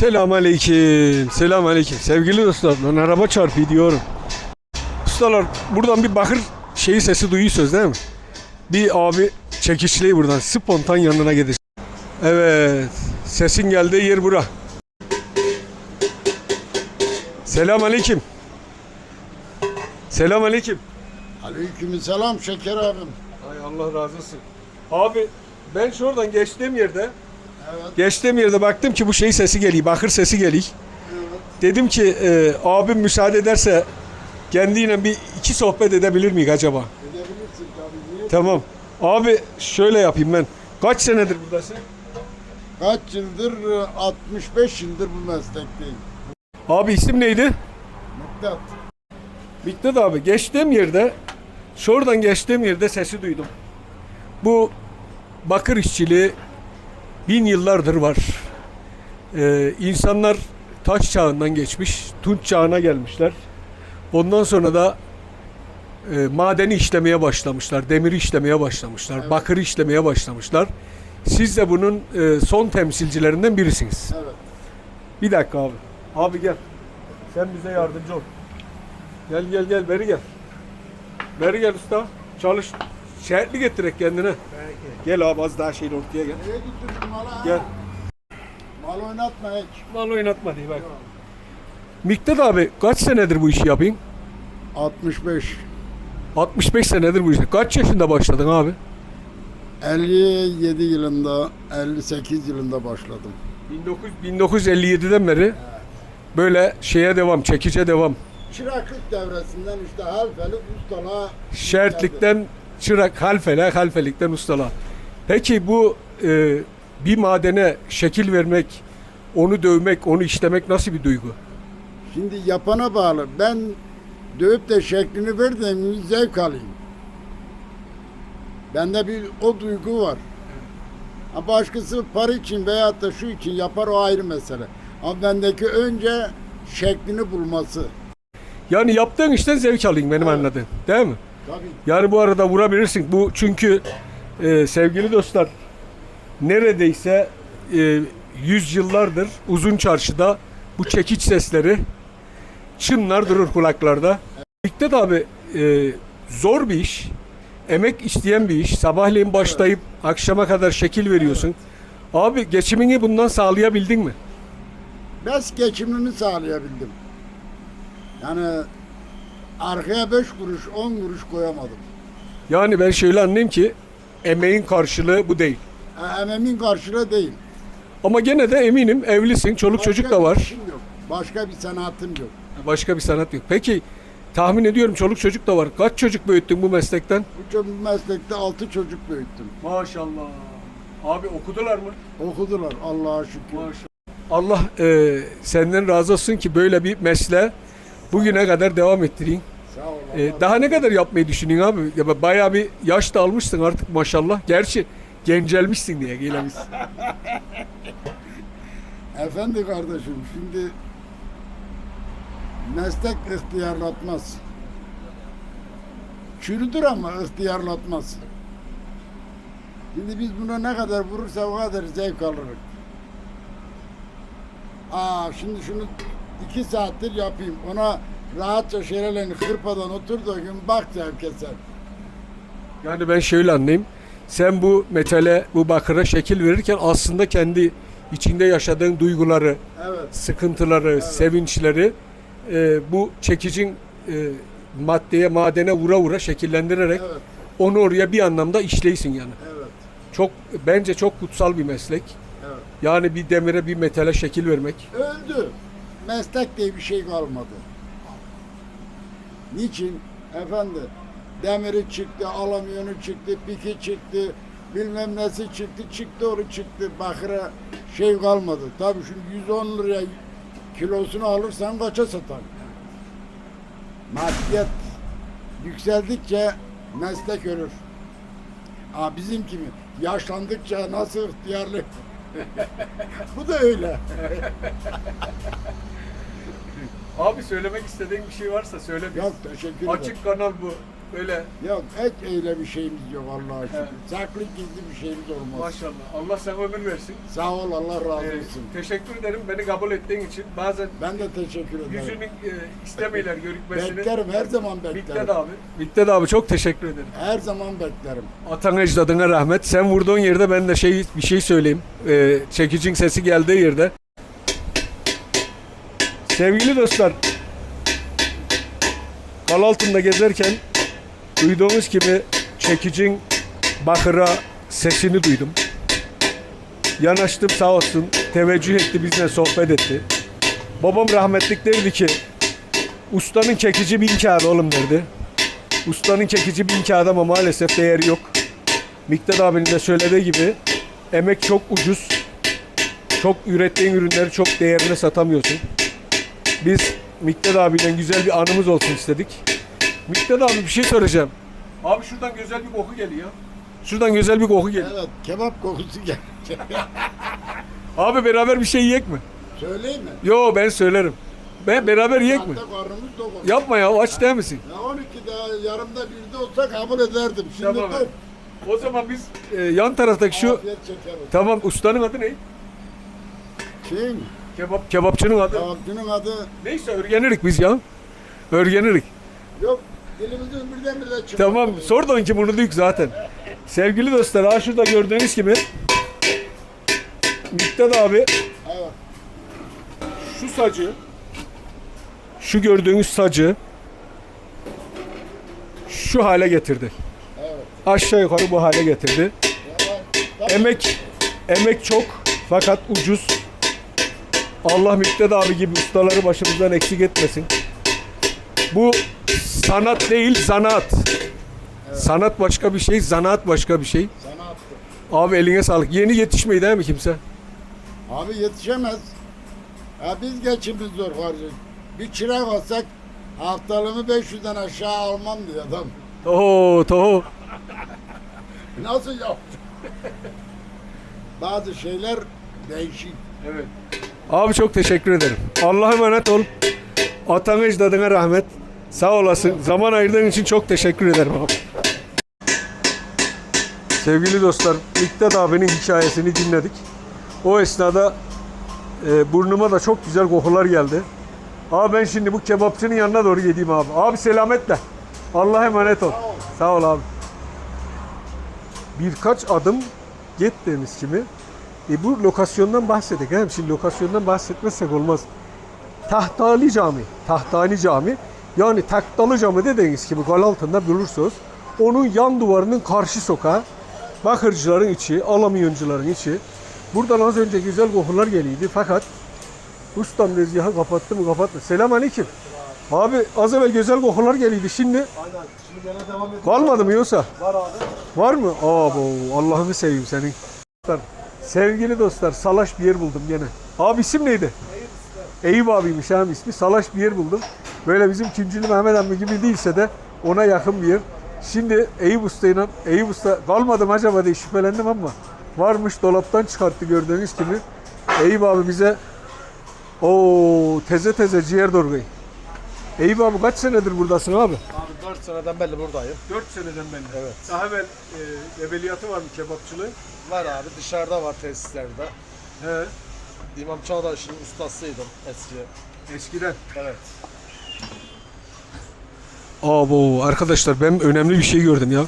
Selam aleyküm. Selam aleyküm. Sevgili dostlar, lan araba çarpıyor diyorum. Ustalar buradan bir bakır şeyi sesi duyuyorsunuz değil mi? Bir abi çekişleyi buradan spontan yanına gidecek. Evet. Sesin geldiği yer bura. Selam aleyküm. Selam aleyküm. Aleykümselam şeker abim. Ay Allah razı olsun. Abi ben şuradan geçtiğim yerde Evet. geçtiğim yerde baktım ki bu şey sesi geliyor. Bakır sesi geliyor. Dedim ki e, abim müsaade ederse kendiyle bir iki sohbet edebilir miyik acaba? Edebilirsin tabii. Niye? Tamam. Abi şöyle yapayım ben. Kaç senedir buradasın? Kaç yıldır? 65 yıldır bu meslekteyim. Abi isim neydi? Miktat. Miktat abi. Geçtiğim yerde şuradan geçtiğim yerde sesi duydum. Bu bakır işçiliği bin yıllardır var. Ee, insanlar taş çağından geçmiş, tunç çağına gelmişler. Ondan sonra da e, madeni işlemeye başlamışlar, demiri işlemeye başlamışlar, Evet. bakırı işlemeye başlamışlar. Siz de bunun e, son temsilcilerinden birisiniz. Evet. Bir dakika abi. Abi gel. Sen bize yardımcı ol. Gel gel gel beri gel. Beri gel usta. Çalış. Şeritli getirek kendine. Gel abi az daha şeyin ortaya gel. Neye götürdün malı? ha? Gel. Mal oynatma hiç. Mal oynatma diye bak. Miktat abi kaç senedir bu işi yapayım? 65. 65 senedir bu işi. Kaç yaşında başladın abi? 57 yılında, 58 yılında başladım. 19, 1957'den beri böyle şeye devam, çekice devam. Çıraklık devresinden işte halfeli ustalığa Şertlikten çırak, halfele, halfelikten ustala. Peki bu e, bir madene şekil vermek, onu dövmek, onu işlemek nasıl bir duygu? Şimdi yapana bağlı. Ben dövüp de şeklini verdiğim zevk alayım. Bende bir o duygu var. Ha başkası para için veyahut da şu için yapar o ayrı mesele. Ama bendeki önce şeklini bulması. Yani yaptığın işten zevk alayım benim Evet. anladığım. Değil mi? Yani bu arada vurabilirsin. Bu çünkü e, sevgili dostlar neredeyse e, yüzyıllardır uzun çarşıda bu çekiç sesleri çınlar durur kulaklarda. Miktat abi e, zor bir iş. Emek isteyen bir iş. Sabahleyin başlayıp akşama kadar şekil veriyorsun. Abi geçimini bundan sağlayabildin mi? Bes geçimimi sağlayabildim. Yani arkaya beş kuruş, on kuruş koyamadım. Yani ben şöyle anlayayım ki emeğin karşılığı bu değil. E, emeğimin karşılığı değil. Ama gene de eminim evlisin, çoluk Başka çocuk da bir var. işim yok. Başka bir sanatım yok. Başka bir sanat yok. Peki tahmin ediyorum çoluk çocuk da var. Kaç çocuk büyüttün bu meslekten? Bu ço- meslekte altı çocuk büyüttüm. Maşallah. Abi okudular mı? Okudular Allah'a şükür. Maşallah. Allah e, senden razı olsun ki böyle bir mesle bugüne kadar devam ettireyim. E, Allah- daha ne kadar yapmayı düşünüyorsun abi? Ya bayağı bir yaş da almışsın artık maşallah. Gerçi gencelmişsin diye gelemişsin. Efendi kardeşim şimdi meslek ihtiyarlatmaz. Çürüdür ama ihtiyarlatmaz. Şimdi biz buna ne kadar vurursa o kadar zevk alırız. Aa şimdi şunu iki saattir yapayım. Ona rahatça şerelerini kırpadan oturduğu gün bak zevk eser. Yani ben şöyle anlayayım. Sen bu metale, bu bakıra şekil verirken aslında kendi içinde yaşadığın duyguları, Evet. sıkıntıları, sevinçleri e, bu çekicin e, maddeye, madene vura vura şekillendirerek Evet. onu oraya bir anlamda işleysin yani. Evet. Çok bence çok kutsal bir meslek. Evet. Yani bir demire, bir metale şekil vermek. Öldü. Meslek diye bir şey kalmadı. Niçin? Efendi, demiri çıktı, alamyonu çıktı, piki çıktı, bilmem nesi çıktı, çıktı onu çıktı. Bakıra şey kalmadı. Tabii şimdi 110 liraya kilosunu alırsan kaça satar? Maddiyat yükseldikçe meslek ölür. Aa, bizim kimi yaşlandıkça nasıl ihtiyarlı Bu da öyle. Abi söylemek istediğin bir şey varsa söyle. Yok teşekkür ederim. Açık kanal bu. Böyle Yok hiç öyle bir şeyimiz yok Allah'a şükür. Evet. Saklı gizli bir şeyimiz olmaz. maşallah. Allah sana ömür versin. Sağ ol Allah razı Ee, olsun. teşekkür ederim beni kabul ettiğin için. Bazen Ben de teşekkür ederim. yüzünü e, istemeyler görükmesini. Beklerim her zaman beklerim. abi. Miktat abi çok teşekkür ederim. Her zaman beklerim. Atan ecdadına rahmet. Sen vurduğun yerde ben de şey bir şey söyleyeyim. Ee, çekicin sesi geldiği yerde. Sevgili dostlar. Kal altında gezerken duyduğumuz gibi çekicin bakıra sesini duydum. Yanaştım sağ olsun. Teveccüh etti bizle sohbet etti. Babam rahmetlik derdi ki ustanın çekici bin kağıdı oğlum derdi. Ustanın çekici bin kağıdı ama maalesef değeri yok. Miktat abinin de söylediği gibi emek çok ucuz. Çok ürettiğin ürünleri çok değerine satamıyorsun. Biz Miktat abiyle güzel bir anımız olsun istedik. Miktat abi bir şey soracağım. Abi şuradan güzel bir koku geliyor. Şuradan güzel bir koku geliyor. Evet kebap kokusu gel. Abi beraber bir şey yiyek mi? Söyleyeyim mi? Yo ben söylerim. Ben beraber yiyek mi? Karnımız dokur. Yapma ya aç değil misin? Ya 12'de yarımda birde olsa kabul ederdim. Şimdi Tamam. dur. O zaman biz e, yan taraftaki şu Afiyet tamam ustanın adı ne? Kim? Kebap kebapçının adı. Kebapçının adı Neyse örgenirik biz ya. Örgenirik. yok. Dilimizin birden bire çıkıyor. Tamam sordun ki bunu duyduk zaten. Sevgili dostlar ha şurada gördüğünüz gibi Miktat abi Evet. şu sacı şu gördüğünüz sacı şu hale getirdi. Evet. Aşağı yukarı bu hale getirdi. Emek emek çok fakat ucuz. Allah Miktat abi gibi ustaları başımızdan eksik etmesin. Bu sanat değil zanaat. Sanat başka bir şey, zanaat başka bir şey. Sana attım. Abi eline sağlık. Yeni yetişmeyi değil mi kimse? Abi yetişemez. Ya biz geçimiz zor harcı. Bir çırak olsak haftalığımı 500'den aşağı almam diyor adam. Toho toho. Nasıl yaptı? Bazı şeyler değişik. Evet. Abi çok teşekkür ederim. Allah'a emanet ol. Atan ecdadına rahmet. Sağ olasın. Zaman ayırdığın için çok teşekkür ederim abi. Sevgili dostlar, Miktat abinin hikayesini dinledik. O esnada e, burnuma da çok güzel kokular geldi. Abi ben şimdi bu kebapçının yanına doğru gideyim abi. Abi selametle. Allah'a emanet ol. Sağ ol abi. Birkaç adım gittiğimiz gibi e bu lokasyondan bahsettik. Hem şimdi lokasyondan bahsetmezsek olmaz. Tahtali Cami. Tahtani Cami. Yani Taktalı Cami dediğiniz gibi gal altında bulursunuz. Onun yan duvarının karşı sokağı. Bakırcıların içi, alamiyoncuların içi. Buradan az önce güzel kokular geliyordu fakat ustam tezgahı kapattı mı kapattı. Selam aleyküm. Abi az evvel güzel kokular geliyordu. Şimdi Aynen. Şimdi gene devam ediyor. kalmadı mı yoksa? Var abi. Var mı? Abo Allah'ını seveyim senin. Sevgili dostlar salaş bir yer buldum gene. Abi isim neydi? Eyüp abiymiş abi ismi. Salaş bir yer buldum. Böyle bizim Küncülü Mehmet emmi gibi değilse de ona yakın bir yer. Şimdi Eyüp Usta'yla Eyüp Usta kalmadı mı acaba diye şüphelendim ama varmış dolaptan çıkarttı gördüğünüz gibi. Eyüp abi bize o teze teze ciğer dorgayı. Eyüp abi kaç senedir buradasın abi? Abi 4 seneden belli buradayım. 4 seneden beri. Evet. Daha evvel e, evveliyatı var mı kebapçılığı? Var abi dışarıda var tesislerde. He. İmam Çağdaş'ın ustasıydım eski. Eskiden. Evet. Abo arkadaşlar ben önemli bir şey gördüm ya.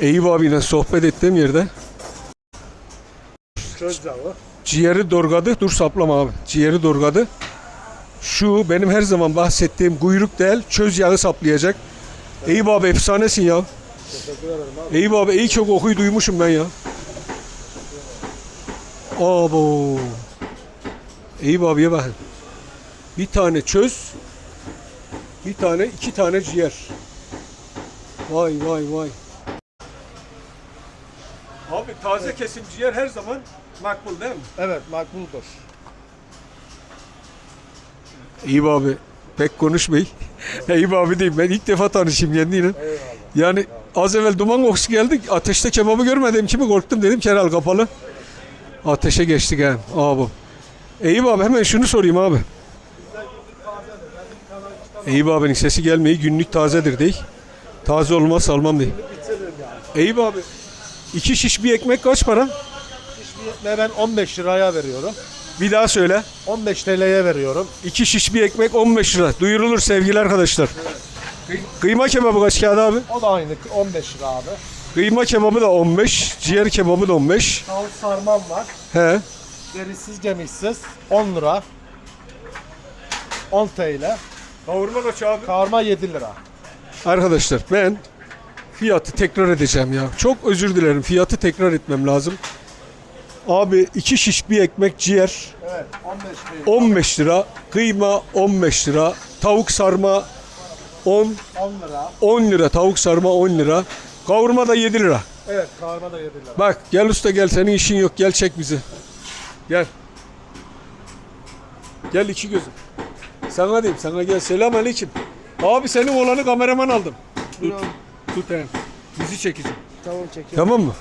Eyüp abiyle sohbet ettiğim yerde yağı. ciğeri dorgadı. Dur saplama abi. Ciğeri dorgadı. Şu benim her zaman bahsettiğim kuyruk değil çöz yağı saplayacak. Eyüp abi efsanesin ya. Teşekkür ederim abi. Eyüp abi iyi çok okuyu duymuşum ben ya. Abo. Eyüp abiye bakın. Bir tane çöz. Bir tane iki tane ciğer. Vay vay vay. Abi taze kesim ciğer her zaman makbul değil mi? Evet makbuldur. Eyüp abi pek konuşmayın. Eyüp abi diyeyim ben ilk defa tanışayım kendiyle. Eyvallah. Yani az evvel duman kokusu geldik. Ateşte kebabı görmedim kimi korktum dedim keral kapalı. Ateşe geçtik ha abi. Eyüp abi hemen şunu sorayım abi. Eyüp abinin sesi gelmeyi günlük tazedir değil. Taze olmaz almam değil. Eyüp abi. iki şiş bir ekmek kaç para? Hiçbir ekmeğe ben 15 liraya veriyorum. Bir daha söyle. 15 TL'ye veriyorum. İki şiş bir ekmek 15 lira. Duyurulur sevgili arkadaşlar. Kıy- Kıyma kebabı kaç kağıt abi? O da aynı 15 lira abi. Kıyma kebabı da 15. Ciğer kebabı da 15. Tavuk sarmam var. He. Derisiz gemiksiz 10 lira. 10 TL. Kavurma kaç abi? Karma 7 lira. Arkadaşlar ben fiyatı tekrar edeceğim ya. Çok özür dilerim. Fiyatı tekrar etmem lazım. Abi iki şiş bir ekmek ciğer Evet 15 TL. 15 lira. Kıyma 15 lira. Tavuk sarma 10 10 lira. 10 lira. Tavuk sarma 10 lira. Kavurma da 7 lira. Evet karma da 7 lira. Bak gel usta gel senin işin yok. Gel çek bizi. Gel. Gel iki gözüm. Sana diyeyim sana gel. Selam aleyküm. Abi senin oğlanı kameraman aldım. Tut. Tut hem. Bizi çekeceğim. Tamam çekiyorum. Tamam mı?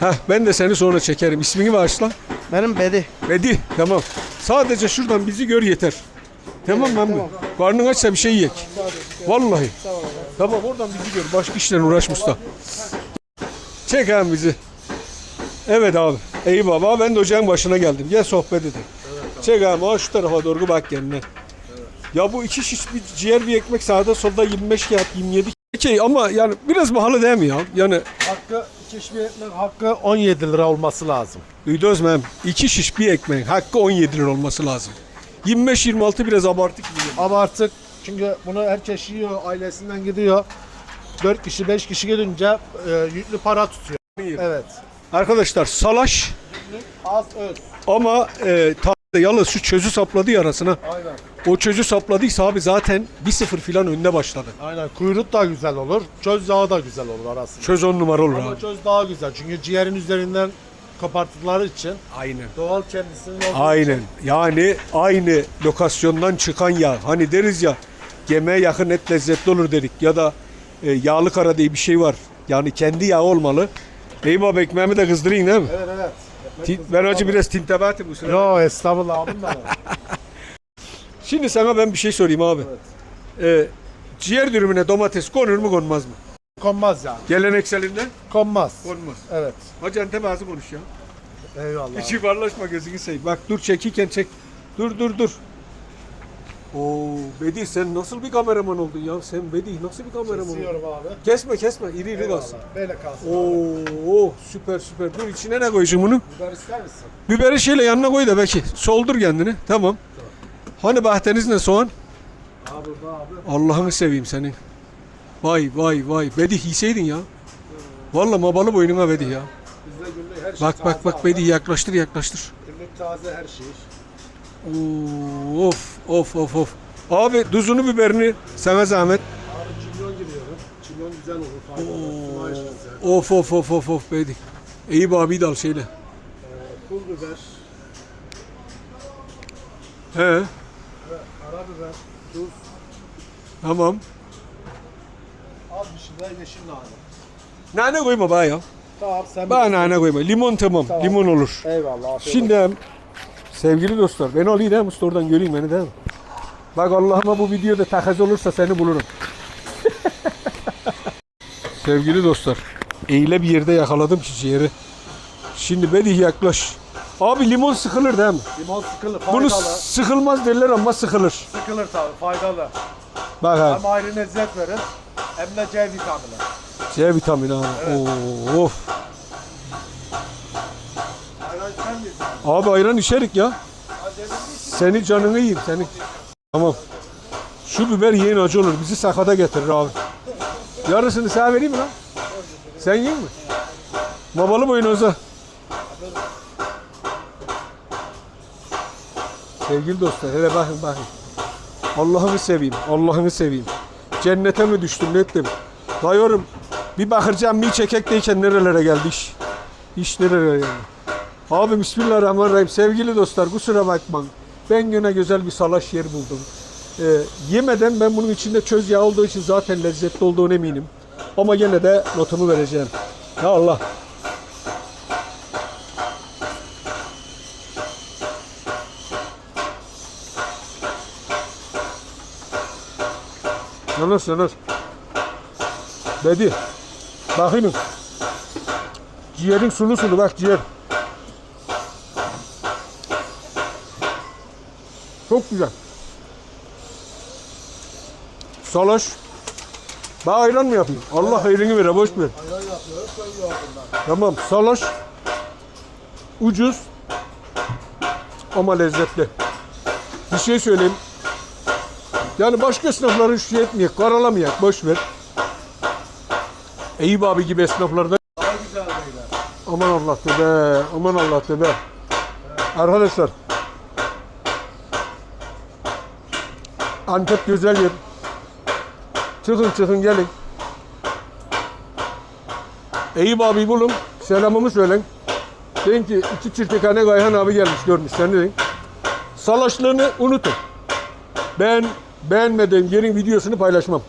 Heh, ben de seni sonra çekerim. İsmini bağışla. Benim Bedi. Bedi. Tamam. Sadece şuradan bizi gör yeter. Tamam mı? emmi? Karnın açsa bir şey yiyek. Vallahi. Tamam oradan bizi gör. Başka işlerle uğraşma usta. Çek hem bizi. Evet abi. Ey baba ben de ocağın başına geldim. Gel sohbet edelim. Çek abi şu tarafa doğru bak kendine. Ya bu iki şiş bir ciğer bir ekmek sağda solda 25 kağıt 27 Peki ama yani biraz pahalı değil mi ya? Yani Hakkı iki bir ekmek hakkı 17 lira olması lazım. Mu? hem? İki şiş bir ekmeğin hakkı 17 lira olması lazım. 25-26 biraz abartı gibi. geliyor. Ama artık çünkü bunu herkes yiyor, ailesinden gidiyor. 4 kişi 5 kişi gelince e, yüklü para tutuyor. Evet. Arkadaşlar salaş Az öz. ama e, taze yalı şu çözü sapladı ya arasına. Aynen. O çözü sapladıysa abi zaten 1-0 filan önde başladı. Aynen. Kuyruk da güzel olur. Çöz yağı da güzel olur arasında. Çöz on numara olur Ama abi. çöz daha güzel. Çünkü ciğerin üzerinden koparttıkları için Aynen. doğal kendisinin olduğu Aynen. Yani aynı lokasyondan çıkan yağ. Hani deriz ya yemeğe yakın et lezzetli olur dedik. Ya da e, yağlı kara diye bir şey var. Yani kendi yağı olmalı. Eyüp abi ekmeğimi de kızdırayım değil mi? Evet evet. Ben acı biraz tintebatim bu sırada. Yo estağfurullah abim. Şimdi sana ben bir şey sorayım abi. Ee, ciğer dürümüne domates konur mu konmaz mı? Konmaz yani. Gelenekselinden Konmaz. konmaz. Evet. Hacı Antep ağzı konuş ya. Eyvallah. Hiç yuvarlaşma gözünü seveyim. Bak dur çekirken çek. Dur dur dur. Oo Bedi sen nasıl bir kameraman oldun ya? Sen Bedi nasıl bir kameraman oldun? Kesiyorum abi. Kesme kesme iri iri kalsın. Böyle kalsın. Oo süper süper. Dur içine ne koyacağım bunu? Biber ister misin? Biberi şöyle yanına koy da belki. Soldur kendini. Tamam. Hani bahteniz ne soğan? Abi abi. Allah'ını seveyim senin. Vay vay vay. Bedi yiyseydin ya. Vallahi mabalı boynuna Bedi ya. Bizde günlük her şey Bak bak bak Bedi yaklaştır yaklaştır. Günlük taze her şey. Oo, of of of of. Abi tuzunu biberini sana zahmet. Abi kimyon giriyorum. Kimyon güzel olur. Faydalı. Güzel. Of of of of of Bedi. Eyüp abi de al şeyle. Pul biber. He Karabiber. Tuz. tamam. Az bir şey de yeşil nane. Nane koyma bana ya. Tamam sen Bana nane koyma. Limon tamam. Tamam. Limon olur. Eyvallah. afiyet Şimdi sevgili dostlar ben alayım değil mi? Usta oradan göreyim beni değil mi? Bak Allah'ıma bu videoda takaz olursa seni bulurum. sevgili dostlar eyle bir yerde yakaladım ki ciğeri. Şimdi Bedih yaklaş. Abi limon sıkılır değil mi? Limon sıkılır. Faydalı. Bunu sıkılmaz derler ama sıkılır. Sıkılır tabii. Faydalı. Bak abi. Hem ayrı lezzet verir. Hem de C vitamini. C vitamini abi. Oo, Of. Ayran sen misin? Abi ayran içerik ya. Seni canını yiyeyim seni. Tamam. Şu biber yiyin acı olur. Bizi sakata getirir abi. Yarısını sana vereyim mi lan? Sen yiyin mi? Babalı boynuza. Sevgili dostlar hele bakın bakın. Allah'ını seveyim. Allah'ını seveyim. Cennete mi düştüm ne ettim? Dayıyorum. Bir bakırcan bir çekekteyken nerelere geldi iş? İş nerelere geldi? Abi Bismillahirrahmanirrahim. Sevgili dostlar kusura bakmayın. Ben yine güzel bir salaş yer buldum. Ee, yemeden ben bunun içinde çöz yağı olduğu için zaten lezzetli olduğunu eminim. Ama gene de notumu vereceğim. Ya Allah. Yanar yanar. Bedi. Bakayım. Ciğerin sulu sulu bak ciğer. Çok güzel. Salaş. Bana ayran mı yapayım? Allah hayrını vere boş ver. Ayran yapıyoruz, koyuyor bundan. Tamam salaş. Ucuz. Ama lezzetli. Bir şey söyleyeyim. Yani başka esnafları şey etmeyek, karalamayak, boş ver. Eyüp abi gibi esnaflarda Daha güzel beyler. aman Allah be, aman Allah be. Arkadaşlar. Antep güzel yer. Çıkın çıkın gelin. Eyüp abi bulun. Selamımı söyleyin. Deyin ki iki çirkefhane Gayhan abi gelmiş görmüş sen deyin. Salaşlığını unutun. Ben beğenmediğim yerin videosunu paylaşmam.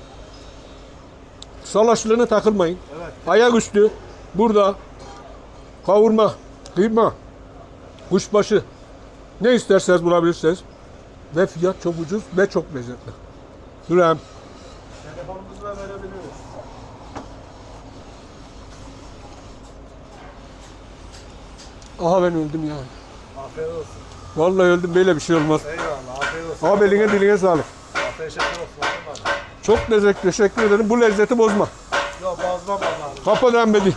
Salaşlığına takılmayın. Evet. Ayaküstü burada kavurma, kıyma, kuşbaşı ne isterseniz bulabilirsiniz. Ve fiyat çok ucuz ve çok lezzetli. Sürem. Telefonumuzu da verebiliyoruz. Aha ben öldüm ya. Afiyet olsun. Vallahi öldüm böyle bir şey olmaz. Eyvallah, afiyet olsun. Abi eline diline sağlık. Afiyet olsun. Çok lezzetli teşekkür ederim. Bu lezzeti bozma. Yok bozmam Allah'ım. Kapadan bedi.